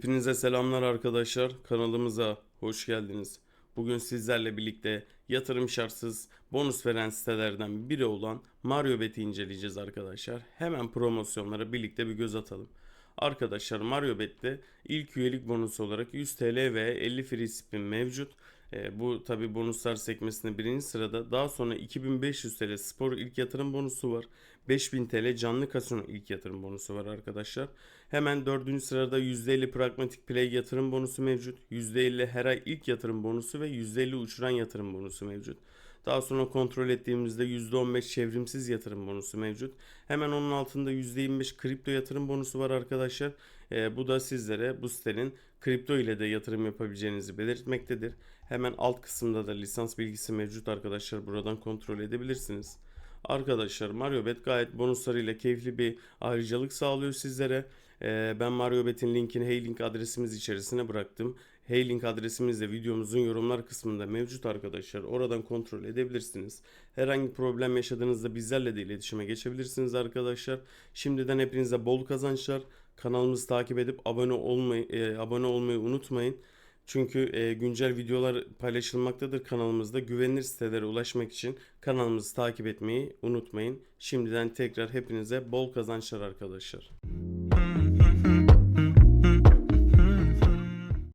Hepinize selamlar arkadaşlar. Kanalımıza hoş geldiniz. Bugün sizlerle birlikte yatırım şartsız bonus veren sitelerden biri olan Mario Bet'i inceleyeceğiz arkadaşlar. Hemen promosyonlara birlikte bir göz atalım. Arkadaşlar Mario Bet'te ilk üyelik bonusu olarak 100 TL ve 50 free spin mevcut. Ee, bu tabi bonuslar sekmesinde birinci sırada. Daha sonra 2500 TL spor ilk yatırım bonusu var. 5000 TL canlı kasino ilk yatırım bonusu var arkadaşlar. Hemen dördüncü sırada %50 pragmatik play yatırım bonusu mevcut. %50 her ay ilk yatırım bonusu ve %50 uçuran yatırım bonusu mevcut. Daha sonra kontrol ettiğimizde %15 çevrimsiz yatırım bonusu mevcut. Hemen onun altında %25 kripto yatırım bonusu var arkadaşlar. Ee, bu da sizlere bu sitenin kripto ile de yatırım yapabileceğinizi belirtmektedir. Hemen alt kısımda da lisans bilgisi mevcut arkadaşlar. Buradan kontrol edebilirsiniz. Arkadaşlar Mario Bet gayet bonuslarıyla keyifli bir ayrıcalık sağlıyor sizlere. Ee, ben Mario Bet'in linkini Heylink adresimiz içerisine bıraktım. Heylink adresimiz de videomuzun yorumlar kısmında mevcut arkadaşlar. Oradan kontrol edebilirsiniz. Herhangi problem yaşadığınızda bizlerle de iletişime geçebilirsiniz arkadaşlar. Şimdiden hepinize bol kazançlar. Kanalımızı takip edip abone olmayı e, abone olmayı unutmayın. Çünkü e, güncel videolar paylaşılmaktadır kanalımızda. Güvenilir sitelere ulaşmak için kanalımızı takip etmeyi unutmayın. Şimdiden tekrar hepinize bol kazançlar arkadaşlar.